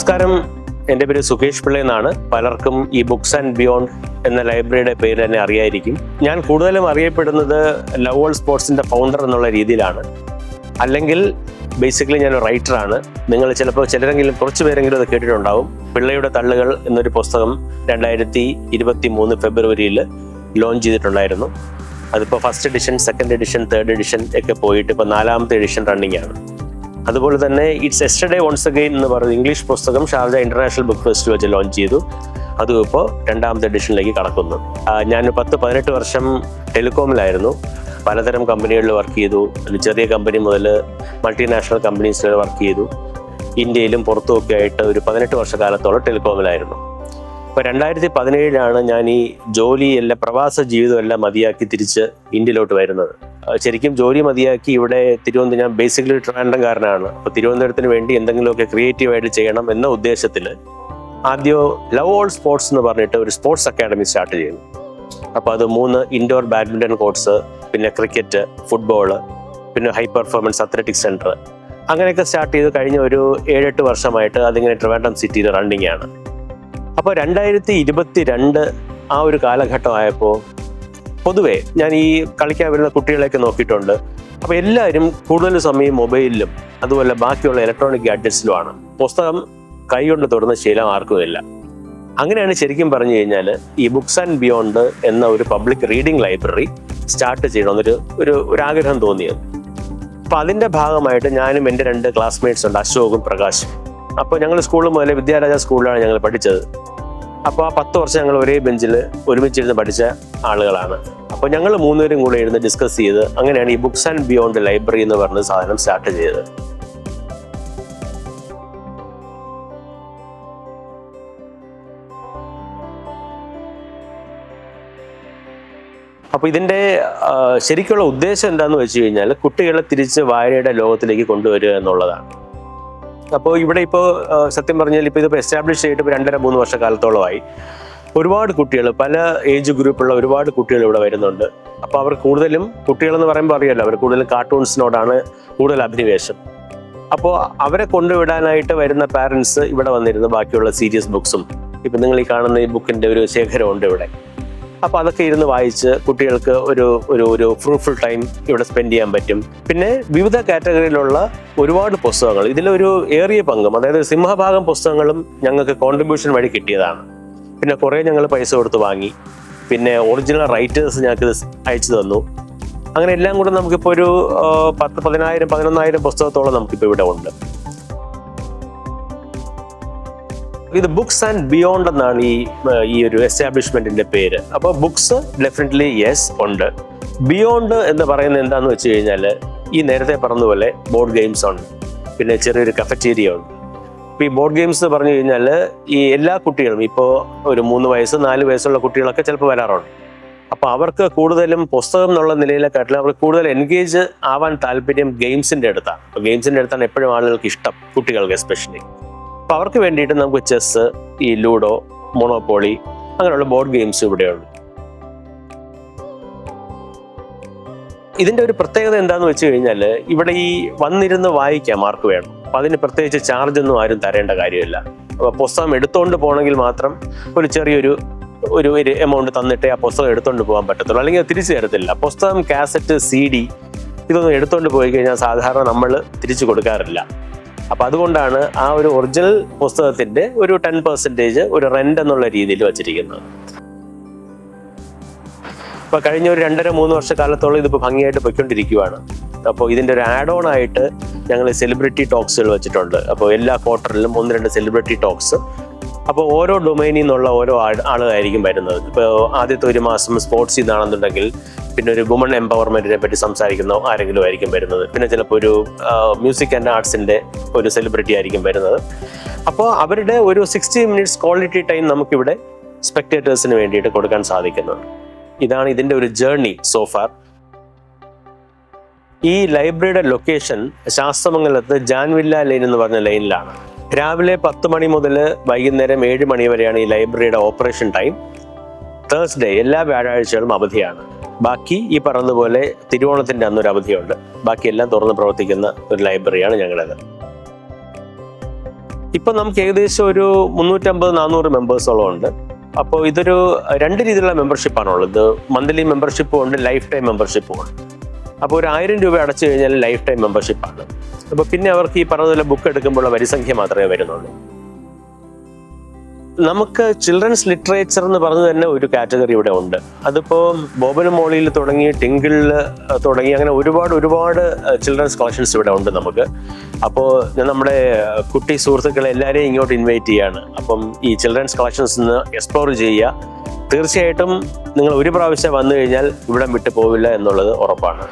നമസ്കാരം. എന്റെ പേര് സുകേഷ് പിള്ള എന്നാണ്. പലർക്കും ഈ ബുക്സ് ആൻഡ് ബിയോണ്ട് എന്ന ലൈബ്രറിയുടെ പേര് തന്നെ അറിയായിരിക്കും. ഞാൻ കൂടുതലും അറിയപ്പെടുന്നത് ലവ് വേൾഡ് സ്പോർട്സിന്റെ ഫൗണ്ടർ എന്നുള്ള രീതിയിലാണ്. അല്ലെങ്കിൽ ബേസിക്കലി ഞാൻ റൈറ്ററാണ് നിങ്ങൾ ചിലപ്പോൾ ചിലരെങ്കിലും കുറച്ച് പേരെങ്കിലും അത് കേട്ടിട്ടുണ്ടാവും. പിള്ളയുടെ തള്ളുകൾ എന്നൊരു പുസ്തകം രണ്ടായിരത്തി ഇരുപത്തി മൂന്ന് ഫെബ്രുവരിയിൽ ലോഞ്ച് ചെയ്തിട്ടുണ്ടായിരുന്നു. അതിപ്പോൾ first edition second edition third edition ഒക്കെ പോയിട്ട് ഇപ്പോൾ നാലാമത്തെ എഡിഷൻ റണ്ണിങ് ആണ്. അതുപോലെ തന്നെ ഇറ്റ്സ് എസ്റ്റർഡേ വൺസ് അഗെയിൻ എന്ന് പറയുന്ന ഇംഗ്ലീഷ് പുസ്തകം ഷാർജ ഇന്റർനാഷണൽ ബുക്ക് ഫെസ്റ്റ് വെച്ച് ലോഞ്ച് ചെയ്തു. അതും ഇപ്പോൾ രണ്ടാമത്തെ എഡിഷനിലേക്ക് കടക്കുന്നു. ഞാൻ പത്ത് പതിനെട്ട് വർഷം ടെലികോമിലായിരുന്നു. പലതരം കമ്പനികളിൽ വർക്ക് ചെയ്തു. ചെറിയ കമ്പനി മുതൽ മൾട്ടിനാഷണൽ കമ്പനീസിൽ വർക്ക് ചെയ്തു. ഇന്ത്യയിലും പുറത്തുമൊക്കെ ആയിട്ട് ഒരു പതിനെട്ട് വർഷക്കാലത്തോളം ടെലികോമിലായിരുന്നു. ഇപ്പൊ രണ്ടായിരത്തി പതിനേഴിലാണ് ഞാൻ ഈ ജോലി എല്ലാം പ്രവാസ ജീവിതം എല്ലാം മതിയാക്കി തിരിച്ച് ഇന്ത്യയിലോട്ട് വരുന്നത്. ശരിക്കും ജോലി മതിയാക്കി ഇവിടെ തിരുവനന്തപുരം ഞാൻ ബേസിക്കലി ട്രിവാൻഡ്രംകാരനാണ്. അപ്പൊ തിരുവനന്തപുരത്തിന് വേണ്ടി എന്തെങ്കിലുമൊക്കെ ക്രിയേറ്റീവായിട്ട് ചെയ്യണം എന്ന ഉദ്ദേശത്തിൽ ആദ്യം ലവ് ഓൾ സ്പോർട്സ് എന്ന് പറഞ്ഞിട്ട് ഒരു സ്പോർട്സ് അക്കാഡമി സ്റ്റാർട്ട് ചെയ്യുന്നു. അപ്പോൾ അത് മൂന്ന് ഇൻഡോർ ബാഡ്മിന്റൺ കോർട്സ് പിന്നെ ക്രിക്കറ്റ് ഫുട്ബോൾ പിന്നെ ഹൈ പെർഫോമൻസ് അത്ലറ്റിക് സെന്റർ അങ്ങനെയൊക്കെ സ്റ്റാർട്ട് ചെയ്ത് കഴിഞ്ഞ ഒരു ഏഴെട്ട് വർഷമായിട്ട് അതിങ്ങനെ ട്രിവാൻഡം സിറ്റിയിൽ റണ്ണിങ് ആണ്. അപ്പോൾ രണ്ടായിരത്തി ഇരുപത്തി രണ്ട് ആ ഒരു കാലഘട്ടമായപ്പോൾ പൊതുവേ ഞാൻ ഈ കളിക്കാൻ വരുന്ന കുട്ടികളെയൊക്കെ നോക്കിയിട്ടുണ്ട്. അപ്പോൾ എല്ലാവരും കൂടുതൽ സമയം മൊബൈലിലും അതുപോലെ ബാക്കിയുള്ള ഇലക്ട്രോണിക് ഗാഡ്ജറ്റ്സിലുമാണ് പുസ്തകം കൈകൊണ്ട് തൊടുന്ന ശീലം ആർക്കുമില്ല അങ്ങനെയാണ് ശരിക്കും പറഞ്ഞു കഴിഞ്ഞാൽ ഈ ബുക്സ് ആൻഡ് ബിയോണ്ട് എന്ന ഒരു പബ്ലിക് റീഡിംഗ് ലൈബ്രറി സ്റ്റാർട്ട് ചെയ്യണമെന്നൊരു ഒരു ഒരു ആഗ്രഹം തോന്നിയത്. അപ്പം അതിന്റെ ഭാഗമായിട്ട് ഞാനും എന്റെ രണ്ട് ക്ലാസ്മേറ്റ്സ് ഉണ്ട് അശോകും പ്രകാശും. അപ്പോൾ ഞങ്ങൾ സ്കൂളിൽ മുതലേ വിദ്യാരാജ സ്കൂളിലാണ് ഞങ്ങൾ പഠിച്ചത്. അപ്പോൾ ആ പത്ത് വർഷം ഞങ്ങൾ ഒരേ ബെഞ്ചിൽ ഒരുമിച്ചിരുന്ന് പഠിച്ച ആളുകളാണ്. അപ്പോൾ ഞങ്ങൾ മൂന്നുപേരും കൂടെ ഇരുന്ന് ഡിസ്കസ് ചെയ്ത് അങ്ങനെയാണ് ഈ ബുക്സ് ആൻഡ് ബിയോണ്ട് ലൈബ്രറി എന്ന് പറഞ്ഞ സാധനം സ്റ്റാർട്ട് ചെയ്തത്. അപ്പോൾ ഇതിന്റെ ശരിക്കുള്ള ഉദ്ദേശം എന്താണെന്ന് വെച്ച് കഴിഞ്ഞാൽ കുട്ടികളെ തിരിച്ച് വായനയുടെ ലോകത്തിലേക്ക് കൊണ്ടുവരിക എന്നുള്ളതാണ്. അപ്പോൾ ഇവിടെ ഇപ്പോൾ സത്യം പറഞ്ഞാൽ ഇപ്പോൾ ഇതിപ്പോൾ എസ്റ്റാബ്ലിഷ് ചെയ്തിട്ട് ഇപ്പോൾ രണ്ടര മൂന്ന് വർഷക്കാലത്തോളമായി. ഒരുപാട് കുട്ടികൾ പല ഏജ് ഗ്രൂപ്പുള്ള ഒരുപാട് കുട്ടികൾ ഇവിടെ വരുന്നുണ്ട്. അപ്പോൾ അവർ കൂടുതലും കുട്ടികളെന്ന് പറയുമ്പോൾ അറിയാലോ അവർ കൂടുതലും കാർട്ടൂൺസിനോടാണ് കൂടുതൽ അഭിനിവേശം. അപ്പോൾ അവരെ കൊണ്ടുവിടാനായിട്ട് വരുന്ന പാരൻസ് ഇവിടെ വന്നിരുന്നു ബാക്കിയുള്ള സീരിയസ് ബുക്സും ഇപ്പം നിങ്ങൾ ഈ കാണുന്ന ഈ ബുക്കിന്റെ ഒരു ശേഖരമുണ്ട് ഇവിടെ. അപ്പൊ അതൊക്കെ ഇരുന്ന് വായിച്ച് കുട്ടികൾക്ക് ഒരു ഒരു ഒരു ഫ്രൂട്ട്ഫുൾ ടൈം ഇവിടെ സ്പെൻഡ് ചെയ്യാൻ പറ്റും. പിന്നെ വിവിധ കാറ്റഗറിയിലുള്ള ഒരുപാട് പുസ്തകങ്ങൾ. ഇതിലൊരു ഏറിയ പങ്കും അതായത് സിംഹഭാഗം പുസ്തകങ്ങളും ഞങ്ങൾക്ക് കോൺട്രിബ്യൂഷൻ വഴി കിട്ടിയതാണ്. പിന്നെ കുറേ ഞങ്ങൾ പൈസ കൊടുത്ത് വാങ്ങി. പിന്നെ ഒറിജിനൽ റൈറ്റേഴ്സ് ഞങ്ങൾക്ക് അയച്ചു തന്നു. അങ്ങനെ എല്ലാം കൂടെ നമുക്കിപ്പോൾ ഒരു പത്ത് പതിനായിരം പതിനൊന്നായിരം പുസ്തകത്തോളം നമുക്കിപ്പോൾ ഇവിടെ ഉണ്ട്. ഇത് ബുക്സ് ആൻഡ് ബിയോണ്ട് എന്നാണ് ഈ ഈ ഒരു എസ്റ്റാബ്ലിഷ്മെന്റിന്റെ പേര്. അപ്പോൾ ബുക്സ് ഡെഫിനറ്റ്ലി യെസ് ഉണ്ട്. ബിയോണ്ട് എന്ന് പറയുന്നത് എന്താന്ന് വെച്ച് കഴിഞ്ഞാൽ ഈ നേരത്തെ പറഞ്ഞതുപോലെ ബോർഡ് ഗെയിംസ് ഉണ്ട്. പിന്നെ ചെറിയൊരു കഫറ്റേരിയ ഉണ്ട്. ഇപ്പോൾ ഈ ബോർഡ് ഗെയിംസ് എന്ന് പറഞ്ഞു കഴിഞ്ഞാൽ ഈ എല്ലാ കുട്ടികളും ഇപ്പോൾ ഒരു മൂന്ന് വയസ്സ് നാല് വയസ്സുള്ള കുട്ടികളൊക്കെ ചിലപ്പോൾ വരാറുണ്ട്. അപ്പോൾ അവർക്ക് കൂടുതലും പുസ്തകം എന്നുള്ള നിലയിലെക്കാട്ടിലും അവർക്ക് കൂടുതൽ എൻഗേജ് ആവാൻ താല്പര്യം ഗെയിംസിന്റെ അടുത്താണ്. അപ്പോൾ ഗെയിംസിന്റെ അടുത്താണ് എപ്പോഴും ആളുകൾക്ക് ഇഷ്ടം കുട്ടികൾക്ക് എസ്പെഷ്യലി അപ്പൊ അവർക്ക് വേണ്ടിയിട്ട് നമുക്ക് ചെസ്സ് ഈ ലൂഡോ മൊണോപോളി അങ്ങനെയുള്ള ബോർഡ് ഗെയിംസ് ഇവിടെയുണ്ട്. ഇതിന്റെ ഒരു പ്രത്യേകത എന്താന്ന് വെച്ച് കഴിഞ്ഞാൽ ഇവിടെ ഈ വന്നിരുന്ന് വായിക്കാം മാർക്ക് വേണം. അപ്പൊ അതിന് പ്രത്യേകിച്ച് ചാർജ് ഒന്നും ആരും തരേണ്ട കാര്യമില്ല. അപ്പൊ പുസ്തകം എടുത്തുകൊണ്ട് പോകണമെങ്കിൽ മാത്രം ഒരു ചെറിയൊരു ഒരു ഒരു എമൗണ്ട് തന്നിട്ടേ ആ പുസ്തകം എടുത്തോണ്ട് പോകാൻ പറ്റത്തുള്ളൂ. അല്ലെങ്കിൽ തിരിച്ചു തരത്തില്ല. പുസ്തകം കാസറ്റ് സി ഡി ഇതൊന്നും എടുത്തുകൊണ്ട് പോയി കഴിഞ്ഞാൽ സാധാരണ നമ്മൾ തിരിച്ചു കൊടുക്കാറില്ല. അപ്പൊ അതുകൊണ്ടാണ് ആ ഒരു ഒറിജിനൽ പുസ്തകത്തിന്റെ ഒരു ടെൻ പെർസെന്റേജ് ഒരു റെന്റ് എന്നുള്ള രീതിയിൽ വച്ചിരിക്കുന്നത്. ഇപ്പൊ കഴിഞ്ഞ ഒരു രണ്ടര മൂന്ന് വർഷക്കാലത്തോളം ഇതിപ്പോൾ ഭംഗിയായിട്ട് പൊയ്ക്കൊണ്ടിരിക്കുകയാണ് അപ്പോൾ ഇതിന്റെ ഒരു ആഡ് ഓൺ ആയിട്ട് ഞങ്ങൾ സെലിബ്രിറ്റി ടോക്സുകൾ വെച്ചിട്ടുണ്ട്. അപ്പോൾ എല്ലാ ക്വാർട്ടറിലും ഒന്ന് രണ്ട് സെലിബ്രിറ്റി ടോക്സ് അപ്പോൾ ഓരോ ഡൊമൈനിൽ നിന്നുള്ള ഓരോ ആളുകളായിരിക്കും വരുന്നത്. ഇപ്പോൾ ആദ്യത്തെ ഒരു മാസം സ്പോർട്സിൽ നിന്നാണെന്നുണ്ടെങ്കിൽ പിന്നെ ഒരു വുമൺ എംപവർമെന്റിനെ പറ്റി സംസാരിക്കുന്ന ആരെങ്കിലും ആയിരിക്കും വരുന്നത്. പിന്നെ ചിലപ്പോൾ ഒരു മ്യൂസിക് ആൻഡ് ആർട്സിന്റെ ഒരു സെലിബ്രിറ്റി ആയിരിക്കും വരുന്നത്. അപ്പോൾ അവരുടെ ഒരു സിക്സ്റ്റി മിനിറ്റ്സ് ക്വാളിറ്റി ടൈം നമുക്കിവിടെ സ്പെക്ടേറ്റേഴ്സിന് വേണ്ടിയിട്ട് കൊടുക്കാൻ സാധിക്കുന്നത് ഇതാണ് ഇതിന്റെ ഒരു ജേർണി സോഫാർ ഈ ലൈബ്രറിയുടെ ലൊക്കേഷൻ ശാസ്ത്രമംഗലത്ത് ജാൻവില്ല ലൈൻ എന്ന് പറഞ്ഞ ലൈനിലാണ് രാവിലെ പത്ത് മണി മുതൽ വൈകുന്നേരം ഏഴ് മണി വരെയാണ് ഈ ലൈബ്രറിയുടെ ഓപ്പറേഷൻ ടൈം. തേഴ്സ്ഡേ എല്ലാ വ്യാഴാഴ്ചകളും അവധിയാണ്. ബാക്കി ഈ പറഞ്ഞതുപോലെ തിരുവോണത്തിന്റെ അന്നൊരു അവധിയുണ്ട്. ബാക്കി എല്ലാം തുറന്ന് പ്രവർത്തിക്കുന്ന ഒരു ലൈബ്രറിയാണ് ഞങ്ങളുടേത്. ഇപ്പം നമുക്ക് ഏകദേശം ഒരു മുന്നൂറ്റമ്പത് നാനൂറ് മെമ്പേഴ്സോളം ഉണ്ട് അപ്പോൾ ഇതൊരു രണ്ട് രീതിയിലുള്ള മെമ്പർഷിപ്പാണുള്ളത് മന്ത്ലി മെമ്പർഷിപ്പും ഉണ്ട് ലൈഫ് ടൈം മെമ്പർഷിപ്പും ഉണ്ട്. അപ്പോൾ ഒരു ആയിരം രൂപ അടച്ചു കഴിഞ്ഞാൽ ലൈഫ് ടൈം മെമ്പർഷിപ്പാണ് അപ്പോൾ പിന്നെ അവർക്ക് ഈ പറഞ്ഞതുപോലെ ബുക്ക് എടുക്കുമ്പോൾ വരിസംഖ്യ മാത്രമേ വരുന്നുള്ളൂ. നമുക്ക് ചിൽഡ്രൻസ് ലിറ്ററേച്ചർ എന്ന് പറഞ്ഞു തന്നെ ഒരു കാറ്റഗറി ഇവിടെ ഉണ്ട്. അതിപ്പോൾ ബോബനും മോളിയിൽ തുടങ്ങി ടിങ്കിളിൽ തുടങ്ങി അങ്ങനെ ഒരുപാട് ഒരുപാട് ചിൽഡ്രൻസ് കളക്ഷൻസ് ഇവിടെ ഉണ്ട് നമുക്ക്. അപ്പോൾ ഞാൻ നമ്മുടെ കുട്ടി സുഹൃത്തുക്കളെ എല്ലാവരെയും ഇങ്ങോട്ട് ഇൻവൈറ്റ് ചെയ്യാണ്. അപ്പം ഈ ചിൽഡ്രൻസ് കളക്ഷൻസ് എക്സ്പ്ലോർ ചെയ്യുക. തീർച്ചയായിട്ടും നിങ്ങൾ ഒരു പ്രാവശ്യം വന്നു കഴിഞ്ഞാൽ ഇവിടെ വിട്ടു പോവില്ല എന്നുള്ളത് ഉറപ്പാണ്